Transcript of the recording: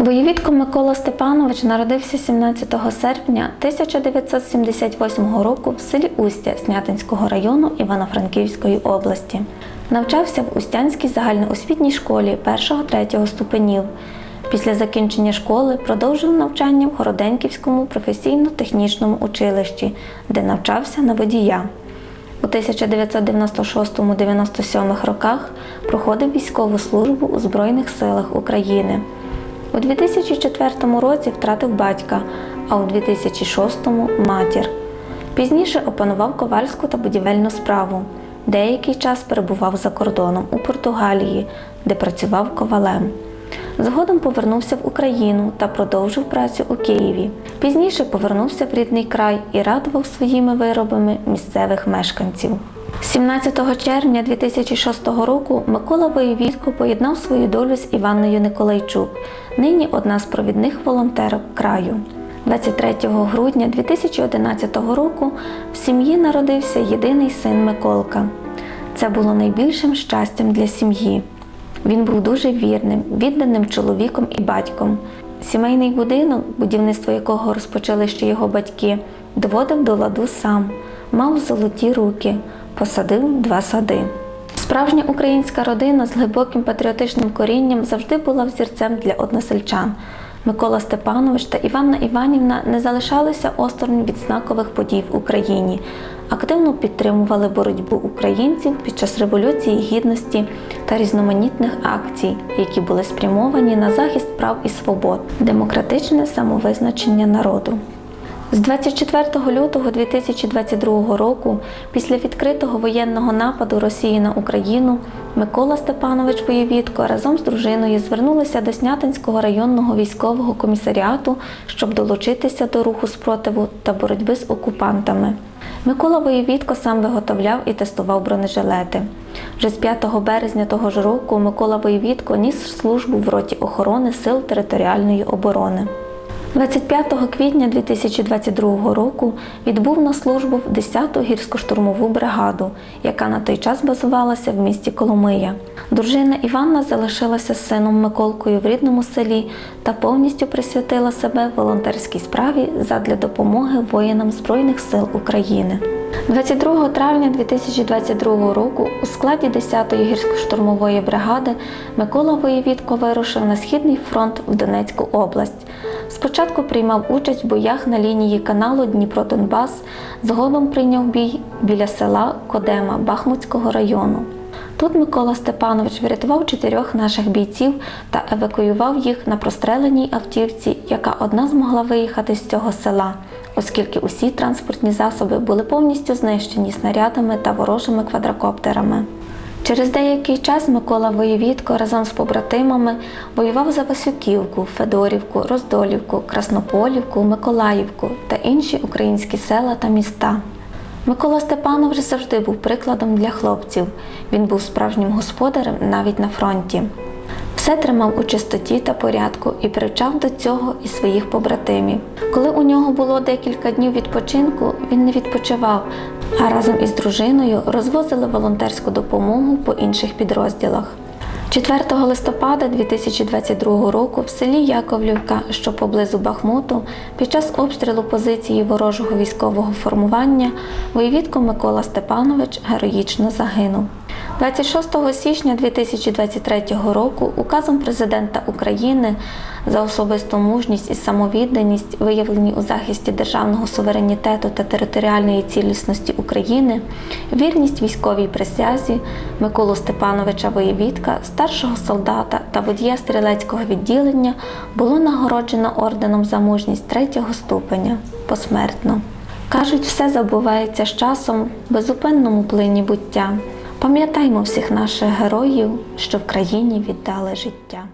Воєвідко Микола Степанович народився 17 серпня 1978 року в селі Устя Снятинського району Івано-Франківської області. Навчався в Устянській загальноосвітній школі 1-3 ступенів. Після закінчення школи продовжив навчання в Городенківському професійно-технічному училищі, де навчався на водія. У 1996-97 роках проходив військову службу у Збройних силах України. У 2004 році втратив батька, а у 2006 матір. Пізніше опанував ковальську та будівельну справу. Деякий час перебував за кордоном у Португалії, де працював ковалем. Згодом повернувся в Україну та продовжив працю у Києві. Пізніше повернувся в рідний край і радував своїми виробами місцевих мешканців. 17 червня 2006 року Микола Воєвідко поєднав свою долю з Іванною Николайчук, нині одна з провідних волонтерок краю. 23 грудня 2011 року в сім'ї народився єдиний син Миколка. Це було найбільшим щастям для сім'ї. Він був дуже вірним, відданим чоловіком і батьком. Сімейний будинок, будівництво якого розпочали ще його батьки, доводив до ладу сам, мав золоті руки, посадив два сади. Справжня українська родина з глибоким патріотичним корінням завжди була взірцем для односельчан. Микола Степанович та Іванна Іванівна не залишалися осторонь від знакових подій в Україні, активно підтримували боротьбу українців під час Революції Гідності та різноманітних акцій, які були спрямовані на захист прав і свобод, демократичне самовизначення народу. З 24 лютого 2022 року, після відкритого воєнного нападу Росії на Україну, Микола Степанович Воєвідко разом з дружиною звернулися до Снятинського районного військового комісаріату, щоб долучитися до руху спротиву та боротьби з окупантами. Микола Воєвідко сам виготовляв і тестував бронежилети. Вже з 5 березня того ж року Микола Воєвідко ніс службу в роті охорони Сил територіальної оборони. 25 квітня 2022 року відбув на службу в 10-ту гірсько-штурмову бригаду, яка на той час базувалася в місті Коломия. Дружина Іванна залишилася з сином Миколкою в рідному селі та повністю присвятила себе волонтерській справі задля допомоги воїнам Збройних сил України. 22 травня 2022 року у складі 10-ї гірсько-штурмової бригади Микола Воєвідко вирушив на Східний фронт в Донецьку область. Спочатку приймав участь в боях на лінії каналу Дніпро-Донбас, згодом прийняв бій біля села Кодема Бахмутського району. Тут Микола Степанович врятував чотирьох наших бійців та евакуював їх на простреленій автівці, яка одна змогла виїхати з цього села, оскільки усі транспортні засоби були повністю знищені снарядами та ворожими квадрокоптерами. Через деякий час Микола Воєвідко разом з побратимами воював за Васюківку, Федорівку, Роздолівку, Краснополівку, Миколаївку та інші українські села та міста. Микола Степанович завжди був прикладом для хлопців. Він був справжнім господарем навіть на фронті. Все тримав у чистоті та порядку і привчав до цього і своїх побратимів. Коли у нього було декілька днів відпочинку, він не відпочивав, а разом із дружиною розвозили волонтерську допомогу по інших підрозділах. 4 листопада 2022 року в селі Яковлівка, що поблизу Бахмуту, під час обстрілу позиції ворожого військового формування воєвідко Микола Степанович героїчно загинув. 26 січня 2023 року указом президента України за особисту мужність і самовідданість, виявлені у захисті державного суверенітету та територіальної цілісності України, вірність військовій присязі Миколу Степановича Воєвідка, старшого солдата та водія стрілецького відділення було нагороджено орденом за мужність третього ступеня посмертно. Кажуть, все забувається з часом в безупинному плині буття. Пам'ятаймо всіх наших героїв, що в країні віддали життя.